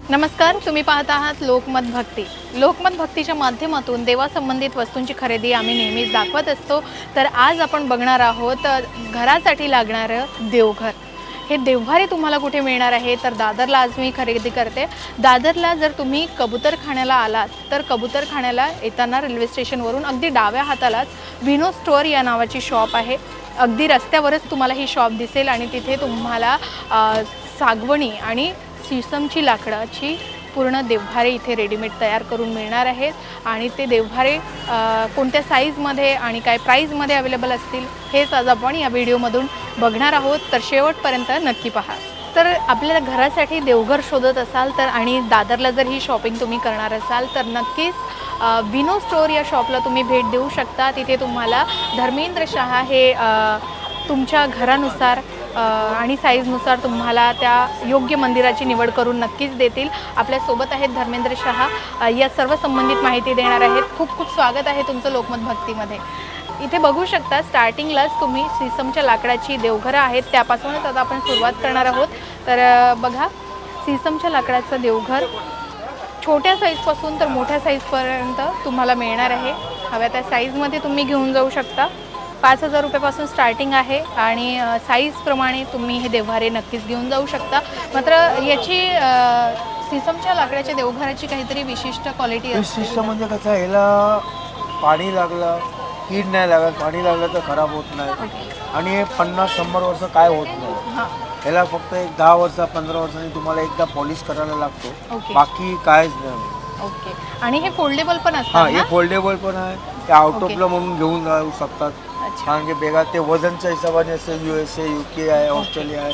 नमस्कार तुम्ही पाहत आहात लोकमत भक्ती. लोकमत भक्तीच्या माध्यमातून देवासंबंधित वस्तूंची खरेदी आम्ही नेहमीच दाखवत असतो. तर आज आपण बघणार आहोत घरासाठी लागणारं देवघर. हे देवघर तुम्हाला कुठे मिळणार आहे? तर दादरला आज मी खरेदी करते. दादरला जर तुम्ही कबूतरखान्याला आलात तर कबूतरखान्याला येताना रेल्वे स्टेशनवरून अगदी डाव्या हातालाच विनो स्टोअर या नावाची शॉप आहे. अगदी रस्त्यावरच तुम्हाला ही शॉप दिसेल आणि तिथे तुम्हाला सागवणी आणि सिसमची लाकडाची पूर्ण देवभारे इथे रेडीमेड तयार करून मिळणार आहेत. आणि ते देवभारे कोणत्या साईजमध्ये आणि काय प्राईजमध्ये अवेलेबल असतील हेच आज आपण या व्हिडिओमधून बघणार आहोत. तर शेवटपर्यंत नक्की पहा. तर आपल्याला घरासाठी देवघर शोधत असाल तर आणि दादरला जर ही शॉपिंग तुम्ही करणार असाल तर नक्कीच विनो स्टोर या शॉपला तुम्ही भेट देऊ शकता. तिथे तुम्हाला धर्मेंद्र शहा हे तुमच्या घरानुसार आणि साईजनुसार तुम्हाला त्या योग्य मंदिराची निवड करून नक्कीच देतील. आपल्यासोबत आहेत धर्मेंद्र शहा. या सर्व संबंधित माहिती देणार आहेत. खूप खूप स्वागत आहे तुमचं लोकमत भक्तीमध्ये. इथे बघू शकता स्टार्टिंगलाच तुम्ही सिसमच्या लाकडाची देवघरं आहेत. त्यापासूनच आता आपण सुरुवात करणार आहोत. तर बघा सिसमच्या लाकडाचं देवघर छोट्या साईजपासून तर मोठ्या साईजपर्यंत तुम्हाला मिळणार आहे. हव्या त्या साईजमध्ये तुम्ही घेऊन जाऊ शकता. पाच हजार रुपयापासून स्टार्टिंग आहे आणि साईजप्रमाणे तुम्ही हे देवघारे नक्कीच घेऊन जाऊ शकता. मात्र याची सिसमच्या लाकडाच्या देवघराची काहीतरी विशिष्ट क्वालिटी विशिष्ट म्हणजे कसं ह्याला पाणी लागलं कीड नाही लागत पाणी लागलं तर खराब होत नाही. आणि हे पन्नास शंभर वर्ष काय होत नाही. हां. ह्याला फक्त एक दहा वर्ष पंधरा वर्षांनी तुम्हाला एकदा पॉलिश करायला लागतो. बाकी कायच नाही. ओके. आणि हे फोल्डेबल पण हा असतात हे ना? फोल्डेबल पण आहे. ते आउट ओके. ऑफला म्हणून घेऊन जाऊ शकतात. अच्छा. कारण की बेगा ते वजनच्या हिशोबाने असेल U S A U K आहे ऑस्ट्रेलिया आहे.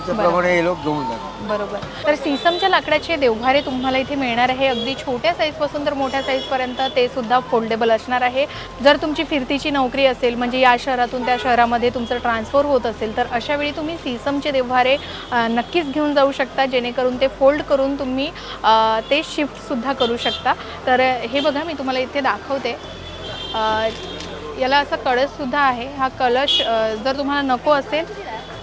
त्याच्याप्रमाणे हे लोक घेऊन जातात. बरोबर. तर सीसमच्या लाकडाचे देवघारे तुम्हाला इथे मिळणार आहे. अगदी छोट्या साईजपासून तर मोठ्या साईजपर्यंत ते सुद्धा फोल्डेबल असणार आहे. जर तुमची फिरतीची नोकरी असेल म्हणजे या शहरातून त्या शहरामध्ये तुमचं ट्रान्सफर होत असेल तर अशा वेळी तुम्ही सीसमचे देवघारे अ, नक्कीच घेऊन जाऊ शकता. जेणेकरून ते फोल्ड करून तुम्ही अ, ते शिफ्टसुद्धा करू शकता. तर हे बघा मी तुम्हाला इथे दाखवते. अ, याला असा कळससुद्धा आहे. हा कलश अ, जर तुम्हाला नको असेल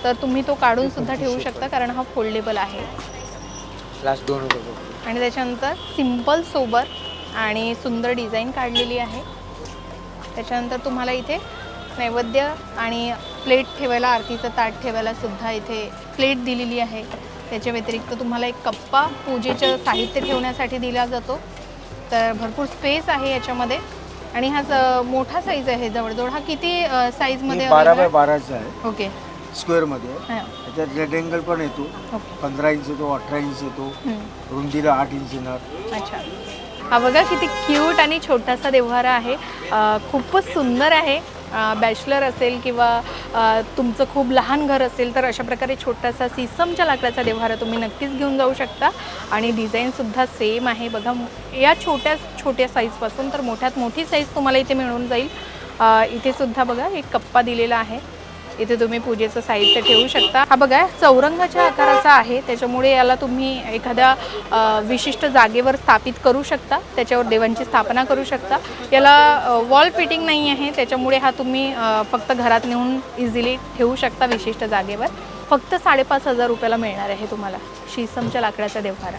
तर तुम्ही तो काढून सुद्धा ठेवू शकता कारण हा फोल्डेबल आहे. लास्ट दोन. आणि त्याच्यानंतर सिंपल सोबर आणि सुंदर डिझाईन काढलेली आहे. त्याच्यानंतर तुम्हाला इथे नैवेद्य आणि प्लेट ठेवायला आरतीचं ताट ठेवायला सुद्धा इथे प्लेट दिलेली आहे. त्याच्या व्यतिरिक्त तुम्हाला एक कप्पा पूजेचं साहित्य ठेवण्यासाठी दिला जातो. तर भरपूर स्पेस आहे याच्यामध्ये. आणि हा मोठा साईज आहे जवळजवळ. हा किती साईजमध्ये बारा बाय बाराचा आहे? ओके स्क्वेअरमध्ये आहे. हां. त्याच्यात पण येतो. ओके. पंधरा इंच येतो अठरा इंच येतो. हम्म. रुंदीला आठ इंच येणार. अच्छा. हा बघा किती क्यूट आणि छोटासा देव्हारा आहे. अ, खूपच सुंदर आहे. बॅचलर असेल किंवा अ, तुमचं खूप लहान घर असेल तर अशा प्रकारे छोटासा सिसमच्या लाकडाचा देव्हारा तुम्ही नक्कीच घेऊन जाऊ शकता. आणि डिझाईनसुद्धा सेम आहे. बघा या छोट्या छोट्या साईजपासून तर मोठ्यात मोठी साईज तुम्हाला इथे मिळून जाईल. अ, इथे सुद्धा बघा एक कप्पा दिलेला आहे. इथे तुम्ही पूजेचं साहित्य ठेवू शकता. हा बघा चौरंगाच्या आकाराचा आहे. त्याच्यामुळे याला तुम्ही एखाद्या विशिष्ट जागेवर स्थापित करू शकता. त्याच्यावर देवांची स्थापना करू शकता. याला वॉल फिटिंग नाही आहे. त्याच्यामुळे हा तुम्ही फक्त घरात नेऊन इझिली ठेवू शकता विशिष्ट जागेवर. फक्त साडेपाच हजार रुपयाला मिळणार आहे तुम्हाला. शीसमच्या लाकडाचा देवहारा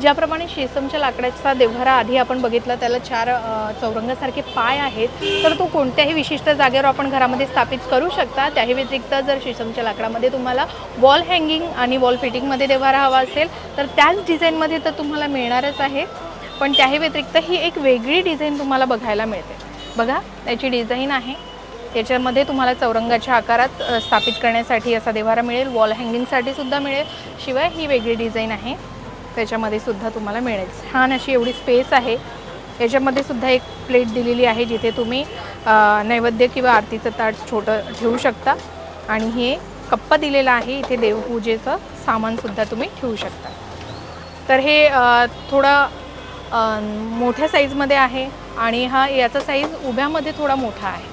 ज्याप्रमाणे शेसमच्या लाकडाचा देवघरा आधी आपण बघितला त्याला चार चौरंगासारखे पाय आहेत. तर तो कोणत्याही विशिष्ट जागेवर आपण घरामध्ये स्थापित करू शकता. त्याही व्यतिरिक्त जर शेसमच्या लाकडामध्ये तुम्हाला वॉल हँगिंग आणि वॉल फिटिंगमध्ये देवघरा हवा असेल तर त्याच डिझाईनमध्ये तर तुम्हाला मिळणारच आहे. पण त्याही व्यतिरिक्त ही एक वेगळी डिझाईन तुम्हाला बघायला मिळते. बघा त्याची डिझाईन आहे. याच्यामध्ये तुम्हाला चौरंगाच्या आकारात स्थापित करण्यासाठी असा देवारा मिळेल. वॉल हँगिंगसाठी सुद्धा मिळेल. शिवाय ही वेगळी डिझाईन आहे. त्याच्यामध्ये सुद्धा तुम्हाला मिळेल. छान अशी एवढी स्पेस आहे. याच्यामध्ये सुद्धा एक प्लेट दिलेली आहे जिथे तुम्ही नैवेद्य किंवा आरतीचं ताट छोटं ठेवू शकता. आणि हे कप्पा दिलेला आहे. इथे देवपूजेचं सामानसुद्धा तुम्ही ठेवू शकता. तर हे थोडं मोठ्या साईजमध्ये आहे. आणि हा याचा साईज उभ्यामध्ये थोडा मोठा आहे.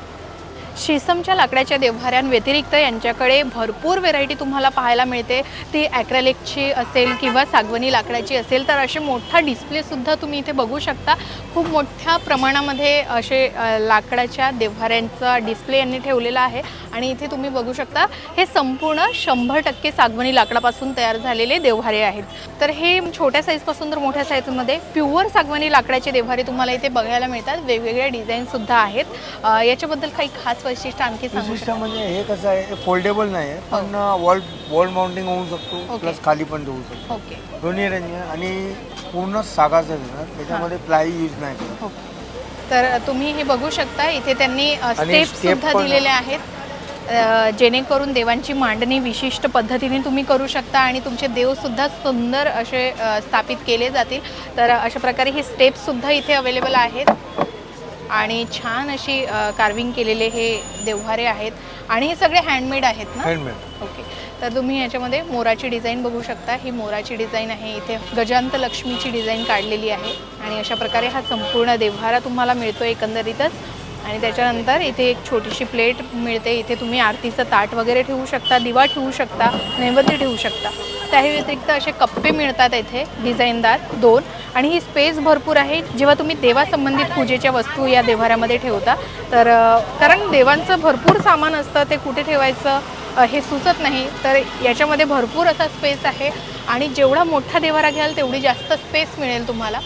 शिसमच्या लाकडाच्या देव्हाऱ्यांव्यतिरिक्त यांच्याकडे भरपूर व्हेरायटी तुम्हाला पाहायला मिळते. ती ॲक्रेलिकची असेल किंवा सागवनी लाकडाची असेल तर असे मोठा डिस्प्लेसुद्धा तुम्ही इथे बघू शकता. खूप मोठ्या प्रमाणामध्ये असे लाकडाच्या देवभाऱ्यांचा डिस्प्ले यांनी ठेवलेला आहे. आणि इथे तुम्ही बघू शकता हे संपूर्ण शंभर टक्के सागवनी लाकडापासून तयार झालेले देवभारे आहेत. तर हे छोट्या साईजपासून तर मोठ्या साईजमध्ये प्युअर सागवनी लाकडाचे देव्हारे तुम्हाला इथे बघायला मिळतात. वेगवेगळ्या डिझाईनसुद्धा आहेत. याच्याबद्दल काही खास वैशिष्ट्य आणखी सांगू विशिष्ट म्हणजे हे कसं आहे फोल्डेबल नाही आहे पण वॉल वॉल माउंटिंग होऊ शकतो हो. ओके. प्लस खाली पण ठेवू शकतो. ओके. दोन्ही रेंज आहे आणि पूर्ण सागाचं ना त्याच्यामध्ये प्लाय यूज नाही करत. ओके तर तुम्ही हे बघू शकता इथे त्यांनी आणि स्टेप सुद्धा पण- दिलेले आहेत. अ, जेणेकरून देवांची मांडणी विशिष्ट पद्धतीने तुम्ही करू शकता आणि तुमचे देव सुद्धा सुंदर असे अ, स्थापित केले जातील. तर अशा प्रकारे ही स्टेप्स सुद्धा इथे अवेलेबल आहेत. आणि छान अशी कार्विंग केलेले हे देव्हारे आहेत. आणि हे सगळे हँडमेड आहेत ना? हँडमेड ओके तर तुम्ही याच्यामध्ये मोराची डिझाईन बघू शकता. ही मोराची डिझाईन आहे. इथे गजांत लक्ष्मीची डिझाईन काढलेली आहे. आणि अशा प्रकारे हा संपूर्ण देव्हारा तुम्हाला मिळतो एकंदरीतच. आणि त्याच्यानंतर इथे एक छोटीशी प्लेट मिळते. इथे तुम्ही आरतीचं ताट वगैरे ठेवू शकता दिवा ठेवू शकता नैवेद्य ठेवू शकता. त्याही व्यतिरिक्त असे कप्पे मिळतात इथे डिझाईनदार दोन. आणि ही स्पेस भरपूर आहे. जेव्हा तुम्ही देवासंबंधित पूजेच्या वस्तू या देव्हाऱ्यामध्ये ठेवता तर कारण देवांचं भरपूर सामान असतं ते कुठे ठेवायचं हे सुचत नाही. तर याच्यामध्ये भरपूर असा स्पेस आहे. आणि जेवढा मोठा देवारा घ्याल तेवढी जास्त स्पेस मिळेल तुम्हाला.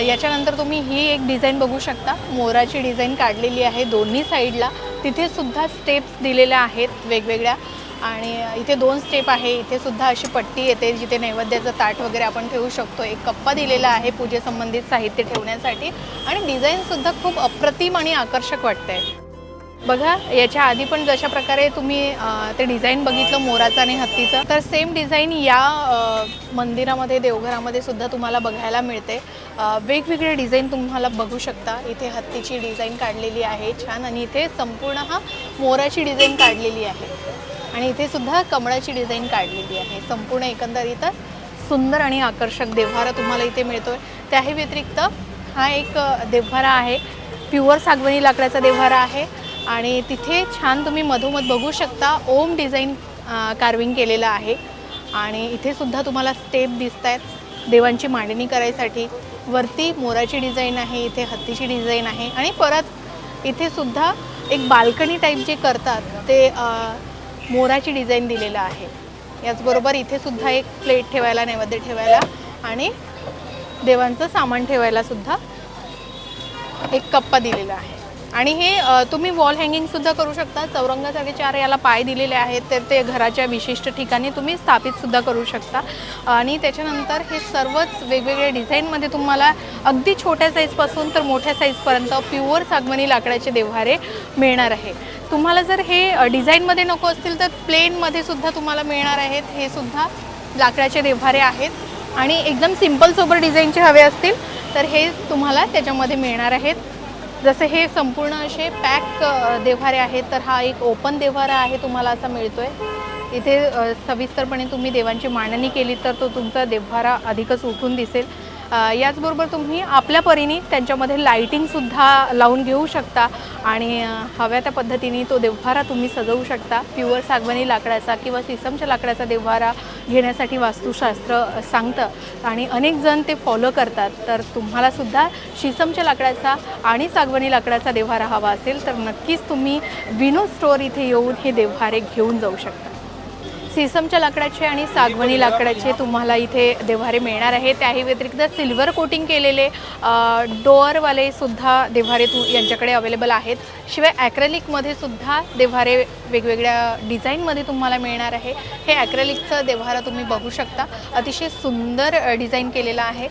याच्यानंतर तुम्ही ही एक डिझाईन बघू शकता. मोराची डिझाईन काढलेली आहे दोन्ही साईडला. तिथे सुद्धा स्टेप्स दिलेल्या आहेत वेगवेगळ्या. आणि इथे दोन स्टेप आहे. इथे सुद्धा अशी पट्टी येते जिथे नैवेद्याचं ताट वगैरे आपण ठेवू शकतो. एक कप्पा दिलेला आहे पूजेसंबंधित साहित्य ठेवण्यासाठी. आणि डिझाईनसुद्धा खूप अप्रतिम आणि आकर्षक वाटतंय. बघा याच्या आधी पण जशा प्रकारे तुम्ही ते डिझाईन बघितलं मोराचं आणि हत्तीचं तर सेम डिझाईन या मंदिरामध्ये देवघरामध्ये सुद्धा तुम्हाला बघायला मिळते. वेगवेगळे डिझाईन तुम्हाला बघू शकता. इथे हत्तीची डिझाईन काढलेली आहे छान. आणि इथे संपूर्ण हा मोराची डिझाईन काढलेली आहे. आणि इथे सुद्धा कमळाची डिझाईन काढलेली आहे. संपूर्ण एकंदरीतच सुंदर आणि आकर्षक देव्हारा तुम्हाला इथे मिळतोय. त्याही व्यतिरिक्त हा एक देव्हारा आहे. प्युअर सागवणी लाकडाचा देव्हारा आहे. आणि तिथे छान तुम्ही मधोमध बघू शकता. ओम डिझाईन कार्विंग केलेलं आहे. आणि इथे सुद्धा तुम्हाला स्टेप दिसत आहेत देवांची मांडणी करायसाठी. वरती मोराची डिझाईन आहे इथे हत्तीची डिझाईन आहे. आणि परत इथे सुद्धा एक बाल्कनी टाईप जे करतात ते मोराची डिझाईन दिलेलं आहे. याचबरोबर इथे सुद्धा एक प्लेट ठेवायला नैवेद्य ठेवायला आणि देवांचं सामान ठेवायला सुद्धा एक कप्पा दिलेला आहे. आणि हे तुम्ही वॉल हँगिंगसुद्धा करू शकता. चौरंगासाठी चार याला पाय दिलेले आहेत तर ते घराच्या विशिष्ट ठिकाणी तुम्ही स्थापितसुद्धा करू शकता. आणि त्याच्यानंतर हे सर्वच वेगवेगळ्या डिझाईनमध्ये तुम्हाला अगदी छोट्या साईजपासून तर मोठ्या साईजपर्यंत प्युअर सागमनी लाकडाचे देव्हारे मिळणार आहे. तुम्हाला जर हे डिझाईनमध्ये नको असतील तर प्लेनमध्ये सुद्धा तुम्हाला मिळणार आहेत. हे सुद्धा लाकडाचे देव्हारे आहेत. आणि एकदम सिंपल सोबर डिझाईनचे हवे असतील तर हे तुम्हाला त्याच्यामध्ये मिळणार आहेत. जसे हे संपूर्ण असे पॅक देव्हारे आहेत तर हा एक ओपन देव्हारा आहे तुम्हाला असा मिळतोय. इथे सविस्तरपणे तुम्ही देवांची मांडणी केली तर तो तुमचा देव्हारा अधिकच उठून दिसेल. याचबरोबर तुम्ही आपल्या परीने त्यांच्यामध्ये लाईटिंगसुद्धा लावून घेऊ शकता. आणि हव्या त्या पद्धतीने तो देवभारा तुम्ही सजवू शकता. प्युअर सागवणी लाकडाचा किंवा सिसमच्या लाकडाचा देवभारा घेण्यासाठी वास्तुशास्त्र सांगतं. आणि अनेक जण ते फॉलो करतात. तर तुम्हालासुद्धा शिसमच्या लाकडाचा आणि सागवणी लाकडाचा देव्हारा हवा असेल तर नक्कीच तुम्ही विनोद स्टोअर इथे येऊन हे देव्हारे घेऊन जाऊ शकता. सिसमच्या लाकडाचे आणि सागवणी लाकडाचे तुम्हाला इथे देव्हारे मिळणार आहे त्याही व्यतिरिक्त सिल्वर कोटिंग केलेले डोअरवाले सुद्धा देव्हारे तू यांच्याकडे अवेलेबल आहेत. शिवाय ॲक्रेलिकमध्ये सुद्धा देव्हारे वेगवेगळ्या डिझाईनमध्ये तुम्हाला मिळणार आहे. हे ॲक्रेलिकचं देव्हारा तुम्ही बघू शकता. अतिशय सुंदर डिझाईन केलेलं आहे.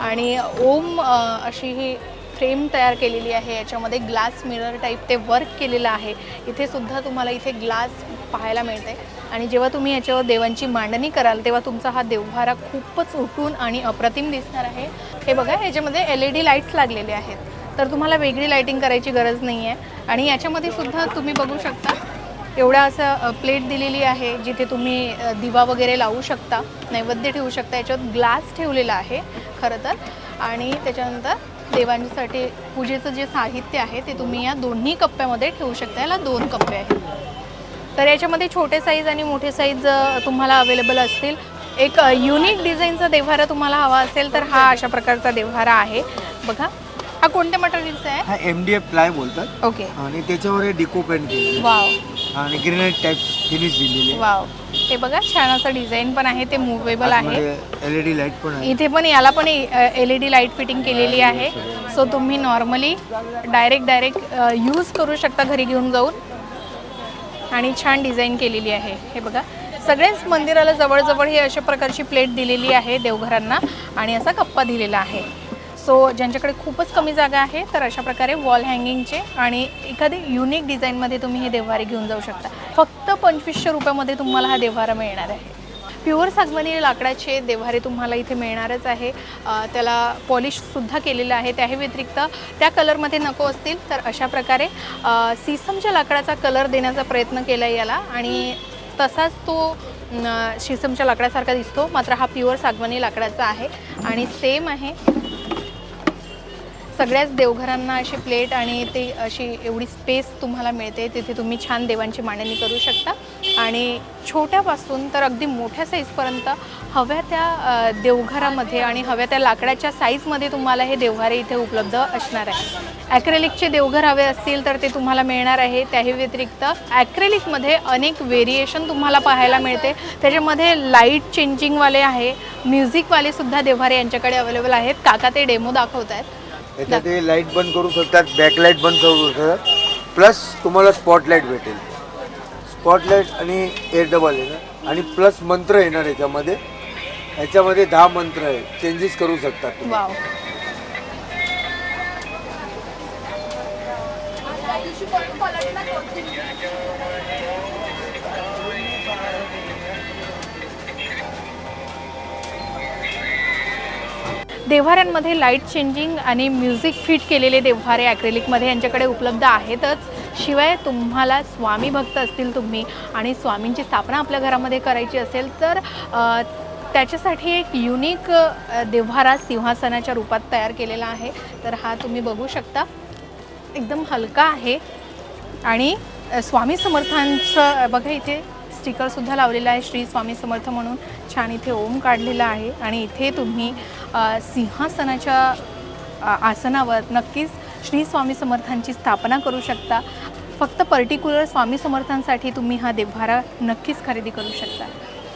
आणि ओम अशी ही फ्रेम तयार केलेली आहे. याच्यामध्ये ग्लास मिरर टाईप ते वर्क केलेलं आहे. इथे सुद्धा तुम्हाला इथे ग्लास पाहायला मिळते. आणि जेव्हा तुम्ही याच्यावर देवांची मांडणी कराल तेव्हा तुमचा हा देवभारा खूपच उठून आणि अप्रतिम दिसणार आहे. हे बघा याच्यामध्ये एल ई डी लाईट्स लागलेले आहेत. तर तुम्हाला वेगळी लाईटिंग करायची गरज नाही आहे आणि याच्यामध्ये सुद्धा तुम्ही बघू शकता एवढा असं प्लेट दिलेली आहे जिथे तुम्ही दिवा वगैरे लावू शकता नैवेद्य ठेवू शकता याच्यात ग्लास ठेवलेला आहे खरं तर. आणि त्याच्यानंतर देवांसाठी पूजेचं जे साहित्य आहे ते तुम्ही या दोन्ही कप्प्यामध्ये ठेवू शकता. याला दोन कप्पे आहेत. तर याच्यामध्ये छोटे साईज आणि मोठे साईज तुम्हाला अवेलेबल असतील. एक युनिक डिझाईनचा देव्हारा तुम्हाला हवा असेल तर हा अशा प्रकारचा देव्हारा आहे. बघा हा कोणत्या मटेरियलचा आहे? हा एम डी एफ प्लाय बोलतात. ओके आणि त्याच्यावर हे डिको पेंट केलेलं वाव. आणि ग्रेनाइट टाईप फिनिश दिलेली आहे. वाव हे बघा छान असं डिझाईन पण आहे ते मुव्हेबल आहे. एल ई डी लाइट पण आहे. इथे पण याला पण L E D light fitting केलेली आहे. सो तुम्ही नॉर्मली डायरेक्ट डायरेक्ट यूज करू शकता घरी घेऊन जाऊन. आणि छान डिझाईन केलेली आहे. हे बघा. सगळ्याच मंदिराला जवळजवळ ही अशा प्रकारची प्लेट दिलेली आहे देवघरांना आणि असा कप्पा दिलेला आहे. सो ज्यांच्याकडे खूपच कमी जागा आहे तर अशा प्रकारे वॉल हँगिंगचे आणि एखादी युनिक डिझाईनमध्ये तुम्ही हे देव्हारे घेऊन जाऊ शकता. फक्त पंचवीसशे रुपयामध्ये तुम्हाला हा देव्हारा मिळणार आहे. प्युअर सागवानी लाकडाचे देव्हारे तुम्हाला इथे मिळणारच आहे. त्याला पॉलिशसुद्धा केलेलं आहे. त्या व्यतिरिक्त त्या कलरमध्ये नको असतील तर अशा प्रकारे अ, सिसमच्या लाकडाचा कलर देण्याचा प्रयत्न केला आहे याला आणि तसाच तो शिसमच्या लाकडासारखा दिसतो. मात्र हा प्युअर सागवानी लाकडाचा आहे आणि सेम आहे. सगळ्याच देवघरांना अशी प्लेट आणि ते अशी एवढी स्पेस तुम्हाला मिळते. तिथे तुम्ही छान देवांची मांडणी करू शकता. आणि छोट्यापासून तर अगदी मोठ्या साईजपर्यंत हव्या त्या देवघरामध्ये आणि हव्या त्या लाकडाच्या साईजमध्ये तुम्हाला हे देवघरे इथे उपलब्ध असणार आहे ॲक्रेलिकचे देवघर हवे असतील तर ते तुम्हाला मिळणार आहे. त्याही व्यतिरिक्त ॲक्रेलिकमध्ये अनेक व्हेरिएशन तुम्हाला पाहायला मिळते. त्याच्यामध्ये लाइट चेंजिंगवाले आहे. म्युझिकवाले सुद्धा देवघरे यांच्याकडे अवेलेबल आहेत. काका ते डेमो दाखवत आहेत. त्याच्यात लाइट बंद करू शकतात बॅकलाईट बंद करू शकतात प्लस तुम्हाला स्पॉटलाईट भेटेल. स्पॉटलाईट आणि एअर डबल येणार. आणि प्लस मंत्र येणार याच्यामध्ये. याच्यामध्ये दहा मंत्र आहे. चेंजेस करू शकतात तुम्ही. वाव देव्हाऱ्यांमध्ये लाइट चेंजिंग आणि म्युझिक फिट केलेले देव्हारे ॲक्रेलिकमध्ये यांच्याकडे उपलब्ध आहेतच. शिवाय तुम्हाला स्वामी भक्त असतील तुम्ही आणि स्वामींची स्थापना आपल्या घरामध्ये करायची असेल तर त्याच्यासाठी एक युनिक देव्हारा सिंहासनाच्या रूपात तयार केलेला आहे. तर हा तुम्ही बघू शकता. एकदम हलका आहे आणि स्वामी समर्थांचं बघा इथे स्टिकरसुद्धा लावलेलं आहे श्री स्वामी समर्थ म्हणून. छान इथे ओम काढलेला आहे आणि इथे तुम्ही सिंहासनाच्या आसनावर नक्कीच श्री स्वामी समर्थांची स्थापना करू शकता. फक्त पर्टिक्युलर स्वामी समर्थांसाठी तुम्ही हा देव्हारा नक्कीच खरेदी करू शकता.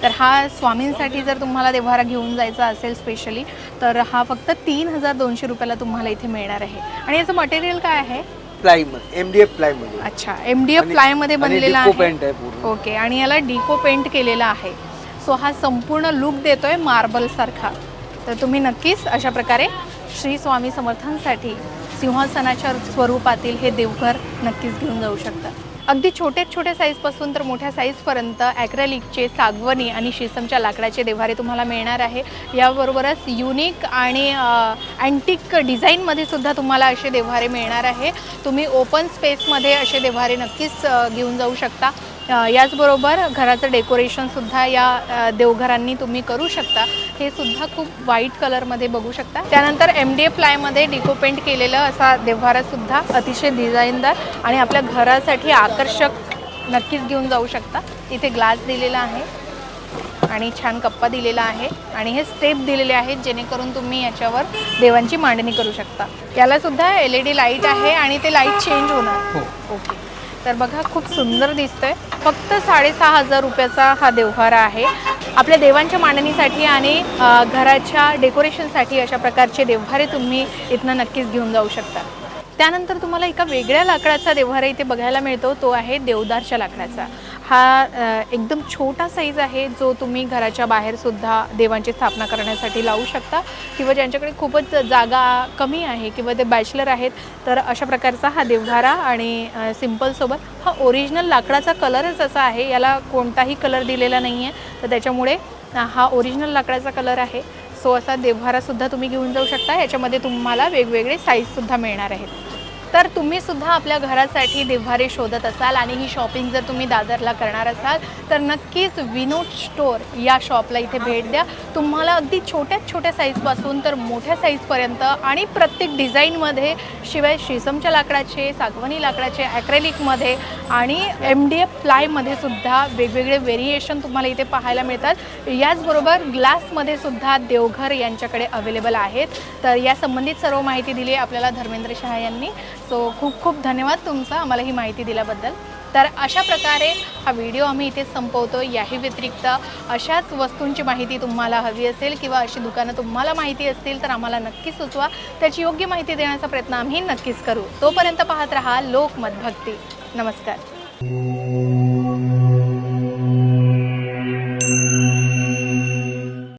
तर हा स्वामींसाठी जर तुम्हाला देव्हारा घेऊन जायचा असेल स्पेशली तर हा फक्त तीन हजार दोनशे रुपयाला तुम्हाला इथे मिळणार आहे. आणि याचं मटेरियल काय आहे? प्लायमध्ये एम डी एफ अच्छा एम डी एफ प्लायमध्ये बनलेला आहे. ओके आणि याला डिको पेंट केलेला आहे. सो हा संपूर्ण लुक देतोय मार्बल सारखा. तर तुम्ही नक्कीच अशा प्रकारे श्री स्वामी समर्थांसाठी सिंहासनाच्या स्वरूपातील हे देवघर नक्कीच घेऊन जाऊ शकता अगदी छोट्या छोट्या साईजपासून तर मोठ्या साईजपर्यंत ॲक्रेलिकचे सागवनी आणि शिसमच्या लाकडाचे देव्हारे तुम्हाला मिळणार आहे. याबरोबरच युनिक आणि अँटिक डिझाईनमध्ये सुद्धा तुम्हाला असे देव्हारे मिळणार आहे. तुम्ही ओपन स्पेसमध्ये असे देव्हारे नक्कीच घेऊन जाऊ शकता. याचबरोबर घराचं डेकोरेशनसुद्धा या देवघरांनी तुम्ही करू शकता. हे सुद्धा खूप व्हाईट कलरमध्ये बघू शकता. त्यानंतर एम डी ए प्लायमध्ये डिको पेंट केलेलं असा देव्हारासुद्धा अतिशय डिझाईनदार आणि आपल्या घरासाठी आकर्षक नक्कीच घेऊन जाऊ शकता. इथे ग्लास दिलेला आहे आणि छान कप्पा दिलेला आहे आणि हे स्टेप दिलेले आहेत जेणेकरून तुम्ही याच्यावर देवांची मांडणी करू शकता. याला सुद्धा एल ई डी लाइट आहे आणि ते लाइट चेंज होणार. ओके. तर बघा खूप सुंदर दिसतंय. फक्त साडेसहा हजार रुपयाचा हा देवहारा आहे. आपल्या देवांच्या मांडणीसाठी आणि घराच्या डेकोरेशनसाठी अशा प्रकारचे देवहारे तुम्ही इथनं नक्कीच घेऊन जाऊ शकता. त्यानंतर तुम्हाला एका वेगळ्या लाकडाचा देव्हारा इथे बघायला मिळतो. तो आहे देवदारच्या लाकडाचा. हा एकदम छोटा साईज आहे जो तुम्ही घराच्या बाहेरसुद्धा देवांची स्थापना करण्यासाठी लावू शकता किंवा ज्यांच्याकडे खूपच जागा कमी आहे किंवा ते बॅचलर आहेत तर अशा प्रकारचा हा देवघारा आणि सिम्पलसोबत हा ओरिजिनल लाकडाचा कलरच असा आहे. याला कोणताही कलर दिलेला नाही आहे तर त्याच्यामुळे हा ओरिजिनल लाकडाचा कलर आहे. सो असा देवघारासुद्धा तुम्ही घेऊन जाऊ शकता. याच्यामध्ये तुम्हाला वेगवेगळे साईजसुद्धा मिळणार आहेत. तर तुम्ही सुद्धा आपल्या घरासाठी देव्हारे शोधत असाल आणि ही शॉपिंग जर तुम्ही दादरला करणार असाल तर नक्कीच विनोद स्टोअर या शॉपला इथे भेट द्या. तुम्हाला अगदी छोट्यात छोट्या साईजपासून तर मोठ्या साईजपर्यंत आणि प्रत्येक डिझाईनमध्ये शिवाय शिसमच्या लाकडाचे सागवानी लाकडाचे ॲक्रेलिकमध्ये आणि एम डी एफ प्लायमध्ये सुद्धा वेगवेगळे व्हेरिएशन तुम्हाला इथे पाहायला मिळतात. याचबरोबर ग्लासमध्ये सुद्धा देवघर यांच्याकडे अवेलेबल आहेत. तर या संबंधित सर्व माहिती दिली आहे आपल्याला धर्मेंद्र शहा यांनी. सो खूप खूप धन्यवाद तुमचा आम्हाला ही माहिती दिल्याबद्दल. तर अशा प्रकारे हा व्हिडिओ आम्ही इथे संपवतो. याही व्यतिरिक्त अशाच वस्तूंची माहिती तुम्हाला हवी असेल किंवा अशी दुकानं तुम्हाला माहिती असतील तर आम्हाला नक्की सुचवा. त्याची योग्य माहिती देण्याचा प्रयत्न आम्ही नक्कीच करू. तोपर्यंत पाहत रहा लोकमत भक्ती नमस्कार.